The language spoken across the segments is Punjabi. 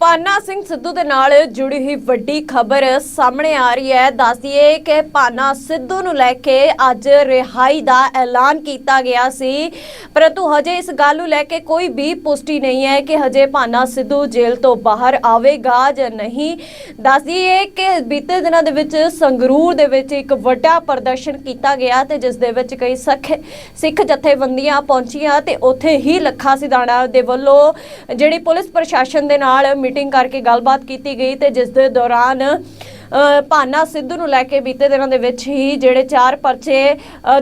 ਪਾਨਾ ਸਿੰਘ ਸਿੱਧੂ ਦੇ ਨਾਲ ਜੁੜੀ ਹੋਈ ਵੱਡੀ ਖਬਰ ਸਾਹਮਣੇ ਆ ਰਹੀ ਹੈ। ਦੱਸਦੀਏ ਕਿ ਪਾਨਾ ਸਿੱਧੂ ਨੂੰ ਲੈ ਕੇ ਅੱਜ ਰਿਹਾਈ ਦਾ ਐਲਾਨ ਕੀਤਾ ਗਿਆ ਸੀ। ਪਰੰਤੂ ਹਜੇ ਇਸ ਗੱਲ ਨੂੰ ਲੈ ਕੇ ਕੋਈ ਵੀ ਪੁਸ਼ਟੀ ਨਹੀਂ ਹੈ ਕਿ ਹਜੇ ਪਾਨਾ ਸਿੱਧੂ ਜੇਲ੍ਹ ਤੋਂ ਬਾਹਰ ਆਵੇਗਾ ਜਾਂ ਨਹੀਂ। ਦੱਸਦੀਏ ਕਿ ਬੀਤੇ ਦਿਨਾਂ ਦੇ ਵਿੱਚ ਸੰਗਰੂਰ ਦੇ ਵਿੱਚ ਇੱਕ ਵੱਡਾ ਪ੍ਰਦਰਸ਼ਨ ਕੀਤਾ ਗਿਆ ਤੇ ਜਿਸ ਦੇ ਵਿੱਚ ਕਈ ਸਖ ਸਿੱਖ ਜਥੇਬੰਦੀਆਂ ਪਹੁੰਚੀਆਂ ਤੇ ਉੱਥੇ ਹੀ ਲੱਖਾ ਸਿਧਾਣਾ ਦੇ ਵੱਲੋਂ ਜਿਹੜੀ ਪੁਲਿਸ ਪ੍ਰਸ਼ਾਸਨ ਦੇ ਨਾਲ ਮੀਟਿੰਗ ਕਰਕੇ ਗੱਲਬਾਤ ਕੀਤੀ ਗਈ ਤੇ ਜਿਸ ਦੇ ਦੌਰਾਨ ਭਾਨਾ ਸਿੱਧੂ ਨੂੰ ਲੈ ਕੇ ਬੀਤੇ ਦਿਨਾਂ ਦੇ ਵਿੱਚ ਹੀ ਜਿਹੜੇ ਚਾਰ ਪਰਚੇ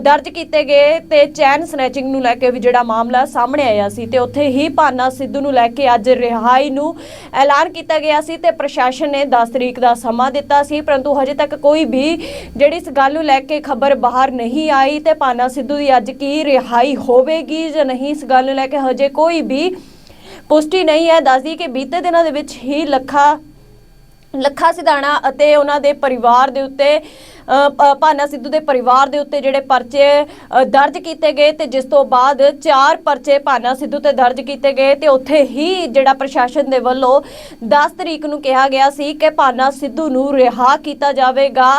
ਦਰਜ ਕੀਤੇ ਗਏ ਤੇ ਚੈਨ ਸਨੈਚਿੰਗ ਨੂੰ ਲੈ ਕੇ ਵੀ ਜਿਹੜਾ ਮਾਮਲਾ ਸਾਹਮਣੇ ਆਇਆ ਸੀ ਤੇ ਉੱਥੇ ਹੀ ਭਾਨਾ ਸਿੱਧੂ ਨੂੰ ਲੈ ਕੇ ਅੱਜ ਰਿਹਾਈ ਨੂੰ ਐਲਾਨ ਕੀਤਾ ਗਿਆ ਸੀ ਤੇ ਪ੍ਰਸ਼ਾਸਨ ਨੇ 10 ਤਰੀਕ ਦਾ ਸਮਾਂ ਦਿੱਤਾ ਸੀ, ਪਰੰਤੂ ਹਜੇ ਤੱਕ ਕੋਈ ਵੀ ਜਿਹੜੀ ਇਸ ਗੱਲ ਨੂੰ ਲੈ ਕੇ ਖਬਰ ਬਾਹਰ ਨਹੀਂ ਆਈ ਤੇ ਭਾਨਾ ਸਿੱਧੂ ਦੀ ਅੱਜ ਕੀ ਰਿਹਾਈ ਹੋਵੇਗੀ ਜਾਂ ਨਹੀਂ, ਇਸ ਗੱਲ ਨੂੰ ਲੈ ਕੇ ਹਜੇ ਕੋਈ ਵੀ ਪੁਸ਼ਟੀ ਨਹੀਂ ਹੈ, ਦੱਸਦੀ ਕਿ ਬੀਤੇ ਦਿਨਾਂ ਦੇ ਵਿੱਚ ਹੀ ਲੱਖਾ ਲੱਖਾ ਸਿਧਾਣਾ ਅਤੇ ਉਹਨਾਂ ਦੇ ਪਰਿਵਾਰ ਦੇ ਉੱਤੇ ਭਾਨਾ ਸਿੱਧੂ ਦੇ ਪਰਿਵਾਰ ਦੇ ਉੱਤੇ ਜਿਹੜੇ ਪਰਚੇ ਦਰਜ ਕੀਤੇ ਗਏ ਤੇ ਜਿਸ ਤੋਂ ਬਾਅਦ ਚਾਰ ਪਰਚੇ ਭਾਨਾ ਸਿੱਧੂ ਤੇ ਦਰਜ ਕੀਤੇ ਗਏ ਤੇ ਉੱਥੇ ਹੀ ਜਿਹੜਾ ਪ੍ਰਸ਼ਾਸਨ ਦੇ ਵੱਲੋਂ 10 ਤਰੀਕ ਨੂੰ ਕਿਹਾ ਗਿਆ ਸੀ ਕਿ ਭਾਨਾ ਸਿੱਧੂ ਨੂੰ ਰਿਹਾ ਕੀਤਾ ਜਾਵੇਗਾ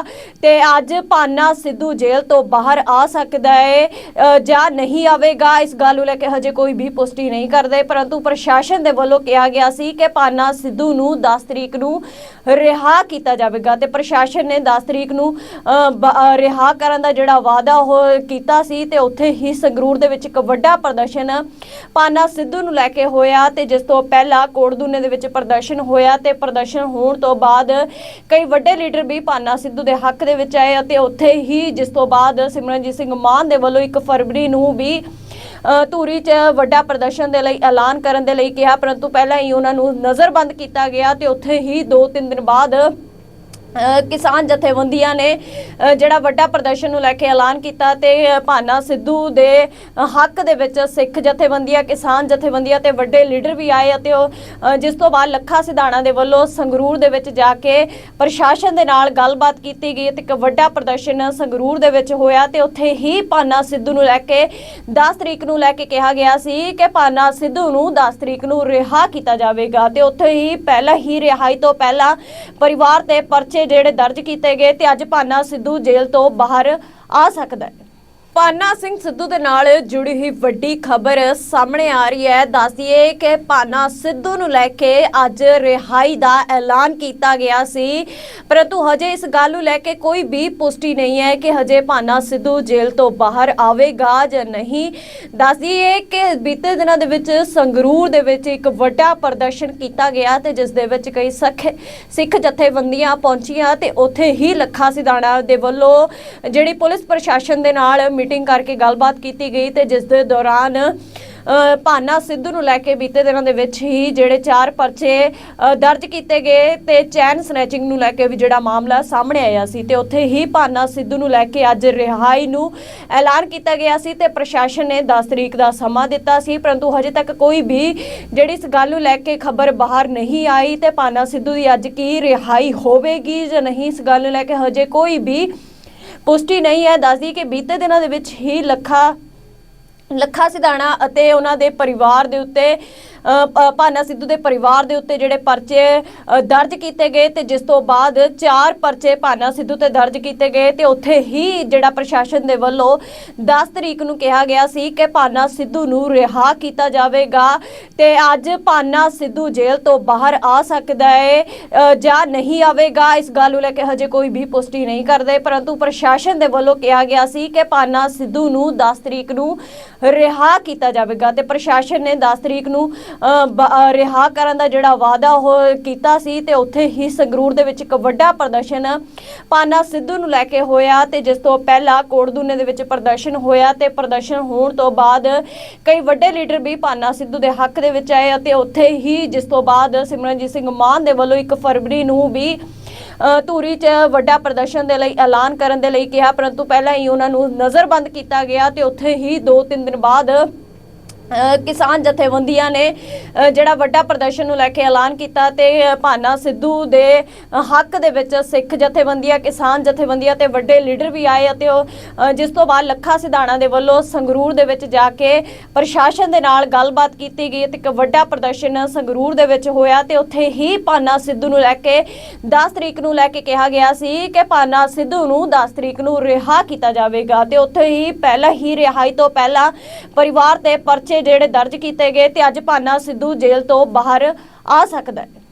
ਤੇ ਅੱਜ ਭਾਨਾ ਸਿੱਧੂ ਜੇਲ੍ਹ ਤੋਂ ਬਾਹਰ ਆ ਸਕਦਾ ਹੈ ਜਾਂ ਨਹੀਂ ਆਵੇਗਾ। ਇਸ ਗੱਲ ਨੂੰ ਲੈ ਕੇ ਹਜੇ ਕੋਈ ਵੀ ਪੁਸ਼ਟੀ ਨਹੀਂ ਕਰਦੇ, ਪਰੰਤੂ ਪ੍ਰਸ਼ਾਸਨ ਦੇ ਵੱਲੋਂ ਕਿਹਾ ਗਿਆ ਸੀ ਕਿ ਭਾਨਾ ਸਿੱਧੂ ਨੂੰ 10 ਤਰੀਕ ਨੂੰ ਰਿਹਾ ਕੀਤਾ ਜਾਵੇਗਾ ਤੇ ਪ੍ਰਸ਼ਾਸਨ ਨੇ 10 ਤਰੀਕ ਨੂੰ ਰਿਹਾ ਕਰਨ ਦਾ ਜਿਹੜਾ ਵਾਅਦਾ ਉਹ ਕੀਤਾ ਸੀ ਤੇ ਉੱਥੇ ਹੀ ਸੰਗਰੂਰ ਦੇ ਵਿੱਚ ਇੱਕ ਵੱਡਾ ਪ੍ਰਦਰਸ਼ਨ ਪਾਨਾ ਸਿੱਧੂ ਨੂੰ ਲੈ ਕੇ ਹੋਇਆ ਤੇ ਜਿਸ ਤੋਂ ਪਹਿਲਾਂ ਕੋਟਦੂਨੇ ਦੇ ਵਿੱਚ ਪ੍ਰਦਰਸ਼ਨ ਹੋਇਆ ਤੇ ਪ੍ਰਦਰਸ਼ਨ ਹੋਣ ਤੋਂ ਬਾਅਦ ਕਈ ਵੱਡੇ ਲੀਡਰ ਵੀ ਪਾਨਾ ਸਿੱਧੂ ਦੇ ਹੱਕ ਦੇ ਵਿੱਚ ਆਏ ਅਤੇ ਉੱਥੇ ਹੀ ਜਿਸ ਤੋਂ ਬਾਅਦ ਸਿਮਰਨਜੀਤ ਸਿੰਘ ਮਾਨ ਦੇ ਵੱਲੋਂ 1 ਫਰਵਰੀ ਨੂੰ ਵੀ ਧੂਰੀ 'ਚ ਵੱਡਾ ਪ੍ਰਦਰਸ਼ਨ ਦੇ ਲਈ ਐਲਾਨ ਕਰਨ ਦੇ ਲਈ ਕਿਹਾ, ਪਰੰਤੂ ਪਹਿਲਾਂ ਹੀ ਉਹਨਾਂ ਨੂੰ ਨਜ਼ਰਬੰਦ ਕੀਤਾ ਗਿਆ ਤੇ ਉੱਥੇ ਹੀ 2-3 ਦਿਨ ਬਾਅਦ ਕਿਸਾਨ ਜਥੇਬੰਦੀਆਂ ਨੇ ਜਿਹੜਾ ਵੱਡਾ ਪ੍ਰਦਰਸ਼ਨ ਨੂੰ ਲੈ ਕੇ ਐਲਾਨ ਕੀਤਾ ਤੇ ਭਾਨਾ ਸਿੱਧੂ ਦੇ ਹੱਕ ਦੇ ਵਿੱਚ ਸਿੱਖ ਜਥੇਬੰਦੀਆਂ, ਕਿਸਾਨ ਜਥੇਬੰਦੀਆਂ ਤੇ ਵੱਡੇ ਲੀਡਰ ਵੀ ਆਏ ਅਤੇ ਉਹ ਜਿਸ ਤੋਂ ਬਾਅਦ ਲੱਖਾ ਸਿਧਾਣਾ ਦੇ ਵੱਲੋਂ ਸੰਗਰੂਰ ਦੇ ਵਿੱਚ ਜਾ ਕੇ ਪ੍ਰਸ਼ਾਸਨ ਦੇ ਨਾਲ ਗੱਲਬਾਤ ਕੀਤੀ ਗਈ ਤੇ ਇੱਕ ਵੱਡਾ ਪ੍ਰਦਰਸ਼ਨ ਸੰਗਰੂਰ ਦੇ ਵਿੱਚ ਹੋਇਆ ਤੇ ਉੱਥੇ ਹੀ ਭਾਨਾ ਸਿੱਧੂ ਨੂੰ ਲੈ ਕੇ 10 ਤਰੀਕ ਨੂੰ ਲੈ ਕੇ ਕਿਹਾ ਗਿਆ ਸੀ ਕਿ ਭਾਨਾ ਸਿੱਧੂ ਨੂੰ 10 ਤਰੀਕ ਨੂੰ ਰਿਹਾ ਕੀਤਾ ਜਾਵੇਗਾ ਤੇ ਉੱਥੇ ਹੀ ਪਹਿਲਾਂ ਹੀ ਰਿਹਾਈ ਤੋਂ ਪਹਿਲਾਂ ਪਰਿਵਾਰ ਤੇ ਪਰਚੇ ਜਿਹੜੇ ਦਰਜ ਕੀਤੇ ਗਏ ਤੇ ਅੱਜ ਭਾਨਾ ਸਿੱਧੂ ਜੇਲ੍ਹ ਤੋਂ ਬਾਹਰ ਆ ਸਕਦਾ ਹੈ। ਪਾਨਾ ਸਿੰਘ ਸਿੱਧੂ ਦੇ ਨਾਲ ਜੁੜੀ ਹੋਈ ਵੱਡੀ ਖਬਰ ਸਾਹਮਣੇ ਆ ਰਹੀ ਹੈ। ਦੱਸਦੀਏ ਕਿ ਪਾਨਾ ਸਿੱਧੂ ਨੂੰ ਲੈ ਕੇ ਅੱਜ ਰਿਹਾਈ ਦਾ ਐਲਾਨ ਕੀਤਾ ਗਿਆ ਸੀ। ਪਰੰਤੂ ਹਜੇ ਇਸ ਗੱਲ ਨੂੰ ਲੈ ਕੇ ਕੋਈ ਵੀ ਪੁਸ਼ਟੀ ਨਹੀਂ ਹੈ ਕਿ ਹਜੇ ਪਾਨਾ ਸਿੱਧੂ ਜੇਲ੍ਹ ਤੋਂ ਬਾਹਰ ਆਵੇਗਾ ਜਾਂ ਨਹੀਂ। ਦੱਸਦੀਏ ਕਿ ਬੀਤੇ ਦਿਨਾਂ ਦੇ ਵਿੱਚ ਸੰਗਰੂਰ ਦੇ ਵਿੱਚ ਇੱਕ ਵੱਡਾ ਪ੍ਰਦਰਸ਼ਨ ਕੀਤਾ ਗਿਆ ਤੇ ਜਿਸ ਦੇ ਵਿੱਚ ਕਈ ਸਖ ਸਿੱਖ ਜਥੇਬੰਦੀਆਂ ਪਹੁੰਚੀਆਂ ਤੇ ਉੱਥੇ ਹੀ ਲੱਖਾ ਸਿਧਾਣਾ ਦੇ ਵੱਲੋਂ ਜਿਹੜੀ ਪੁਲਿਸ ਪ੍ਰਸ਼ਾਸਨ ਦੇ ਨਾਲ ਮੀਟਿੰਗ ਕਰਕੇ ਗੱਲਬਾਤ ਕੀਤੀ ਗਈ ਤੇ ਜਿਸ ਦੇ ਦੌਰਾਨ ਭਾਨਾ ਸਿੱਧੂ ਨੂੰ ਲੈ ਕੇ ਬੀਤੇ ਦਿਨਾਂ ਦੇ ਵਿੱਚ ਹੀ ਜਿਹੜੇ ਚਾਰ ਪਰਚੇ ਦਰਜ ਕੀਤੇ ਗਏ ਤੇ ਚੈਨ ਸਨੈਚਿੰਗ ਨੂੰ ਲੈ ਕੇ ਵੀ ਜਿਹੜਾ ਮਾਮਲਾ ਸਾਹਮਣੇ ਆਇਆ ਸੀ ਤੇ ਉੱਥੇ ਹੀ ਭਾਨਾ ਸਿੱਧੂ ਨੂੰ ਲੈ ਕੇ ਅੱਜ ਰਿਹਾਈ ਨੂੰ ਐਲਾਨ ਕੀਤਾ ਗਿਆ ਸੀ ਤੇ ਪ੍ਰਸ਼ਾਸਨ ਨੇ 10 ਤਰੀਕ ਦਾ ਸਮਾਂ ਦਿੱਤਾ ਸੀ, ਪਰੰਤੂ ਹਜੇ ਤੱਕ ਕੋਈ ਵੀ ਜਿਹੜੀ ਇਸ ਗੱਲ ਨੂੰ ਲੈ ਕੇ ਖਬਰ ਬਾਹਰ ਨਹੀਂ ਆਈ ਤੇ ਭਾਨਾ ਸਿੱਧੂ ਦੀ ਅੱਜ ਕੀ ਰਿਹਾਈ ਹੋਵੇਗੀ ਜਾਂ ਨਹੀਂ, ਇਸ ਗੱਲ ਨੂੰ ਲੈ ਕੇ ਹਜੇ ਕੋਈ ਵੀ ਪੁਸ਼ਟੀ ਨਹੀਂ ਹੈ। ਦੱਸਦੀ ਕਿ ਬੀਤੇ ਦਿਨਾਂ ਦੇ ਵਿੱਚ ਹੀ ਲੱਖਾ ਲੱਖਾ ਸਿਧਾਣਾ ਅਤੇ ਉਹਨਾਂ ਦੇ ਪਰਿਵਾਰ ਦੇ ਉੱਤੇ ਭਾਨਾ ਸਿੱਧੂ ਦੇ ਪਰਿਵਾਰ ਦੇ ਉੱਤੇ ਜਿਹੜੇ ਪਰਚੇ ਦਰਜ ਕੀਤੇ ਗਏ ਤੇ ਜਿਸ ਤੋਂ ਬਾਅਦ ਚਾਰ ਪਰਚੇ ਭਾਨਾ ਸਿੱਧੂ ਤੇ ਦਰਜ ਕੀਤੇ ਗਏ ਤੇ ਉੱਥੇ ਹੀ ਜਿਹੜਾ ਪ੍ਰਸ਼ਾਸਨ ਦੇ ਵੱਲੋਂ 10 ਤਰੀਕ ਨੂੰ ਕਿਹਾ ਗਿਆ ਸੀ ਕਿ ਭਾਨਾ ਸਿੱਧੂ ਨੂੰ ਰਿਹਾ ਕੀਤਾ ਜਾਵੇਗਾ ਤੇ ਅੱਜ ਭਾਨਾ ਸਿੱਧੂ ਜੇਲ੍ਹ ਤੋਂ ਬਾਹਰ ਆ ਸਕਦਾ ਹੈ ਜਾਂ ਨਹੀਂ ਆਵੇਗਾ, ਇਸ ਗੱਲ ਨੂੰ ਲੈ ਕੇ ਹਜੇ ਕੋਈ ਵੀ ਪੁਸ਼ਟੀ ਨਹੀਂ ਕਰਦੇ, ਪਰੰਤੂ ਪ੍ਰਸ਼ਾਸਨ ਦੇ ਵੱਲੋਂ ਕਿਹਾ ਗਿਆ ਸੀ ਕਿ ਭਾਨਾ ਸਿੱਧੂ ਨੂੰ 10 ਤਰੀਕ ਨੂੰ ਰਿਹਾ ਕੀਤਾ ਜਾਵੇਗਾ ਤੇ ਪ੍ਰਸ਼ਾਸਨ ਨੇ 10 ਤਰੀਕ ਨੂੰ ਅ, ਰਿਹਾ ਕਰਨ ਦਾ ਜਿਹੜਾ ਵਾਅਦਾ ਉਹ ਕੀਤਾ ਸੀ ਤੇ ਉੱਥੇ ਹੀ ਸੰਗਰੂਰ ਦੇ ਵਿੱਚ ਇੱਕ ਵੱਡਾ ਪ੍ਰਦਰਸ਼ਨ ਪਾਨਾ ਸਿੱਧੂ ਨੂੰ ਲੈ ਕੇ ਹੋਇਆ ਤੇ ਜਿਸ ਤੋਂ ਪਹਿਲਾਂ ਕੋਟਦੂਨੇ ਦੇ ਵਿੱਚ ਪ੍ਰਦਰਸ਼ਨ ਹੋਇਆ ਤੇ ਪ੍ਰਦਰਸ਼ਨ ਹੋਣ ਤੋਂ ਬਾਅਦ ਕਈ ਵੱਡੇ ਲੀਡਰ ਵੀ ਪਾਨਾ ਸਿੱਧੂ ਦੇ ਹੱਕ ਦੇ ਵਿੱਚ ਆਏ ਅਤੇ ਉੱਥੇ ਹੀ ਜਿਸ ਤੋਂ ਬਾਅਦ ਸਿਮਰਨਜੀਤ ਸਿੰਘ ਮਾਨ ਦੇ ਵੱਲੋਂ 1 ਫਰਵਰੀ ਨੂੰ ਵੀ ਧੂਰੀ 'ਚ ਵੱਡਾ ਪ੍ਰਦਰਸ਼ਨ ਦੇ ਲਈ ਐਲਾਨ ਕਰਨ ਦੇ ਲਈ ਕਿਹਾ, ਪਰੰਤੂ ਪਹਿਲਾਂ ਹੀ ਉਹਨਾਂ ਨੂੰ ਨਜ਼ਰਬੰਦ ਕੀਤਾ ਗਿਆ ਤੇ ਉੱਥੇ ਹੀ 2-3 ਦਿਨ ਬਾਅਦ ਕਿਸਾਨ ਜਥੇਬੰਦੀਆਂ ਨੇ ਜਿਹੜਾ ਵੱਡਾ ਪ੍ਰਦਰਸ਼ਨ ਨੂੰ ਲੈ ਕੇ ਐਲਾਨ ਕੀਤਾ ਤੇ ਭਾਨਾ ਸਿੱਧੂ ਦੇ ਹੱਕ ਦੇ ਵਿੱਚ ਸਿੱਖ ਜਥੇਬੰਦੀਆਂ, ਕਿਸਾਨ ਜਥੇਬੰਦੀਆਂ ਤੇ ਵੱਡੇ ਲੀਡਰ ਵੀ ਆਏ ਅਤੇ ਉਹ ਜਿਸ ਤੋਂ ਬਾਅਦ ਲੱਖਾ ਸਿਧਾਣਾ ਦੇ ਵੱਲੋਂ ਸੰਗਰੂਰ ਦੇ ਵਿੱਚ ਜਾ ਕੇ ਪ੍ਰਸ਼ਾਸਨ ਦੇ ਨਾਲ ਗੱਲਬਾਤ ਕੀਤੀ ਗਈ ਤੇ ਇੱਕ ਵੱਡਾ ਪ੍ਰਦਰਸ਼ਨ ਸੰਗਰੂਰ ਦੇ ਵਿੱਚ ਹੋਇਆ ਤੇ ਉੱਥੇ ਹੀ ਭਾਨਾ ਸਿੱਧੂ ਨੂੰ ਲੈ ਕੇ 10 ਤਰੀਕ ਨੂੰ ਲੈ ਕੇ ਕਿਹਾ ਗਿਆ ਸੀ ਕਿ ਭਾਨਾ ਸਿੱਧੂ ਨੂੰ 10 ਤਰੀਕ ਨੂੰ ਰਿਹਾ ਕੀਤਾ ਜਾਵੇਗਾ ਤੇ ਉੱਥੇ ਹੀ ਪਹਿਲਾਂ ਹੀ ਰਿਹਾਈ ਤੋਂ ਪਹਿਲਾਂ ਪਰਿਵਾਰ ਤੇ ਪਰਚੇ ਜਿਹੜੇ ਦਰਜ ਕੀਤੇ ਗਏ ਤੇ ਅੱਜ ਭਾਨਾ ਸਿੱਧੂ ਜੇਲ੍ਹ ਤੋਂ ਬਾਹਰ ਆ ਸਕਦਾ ਹੈ।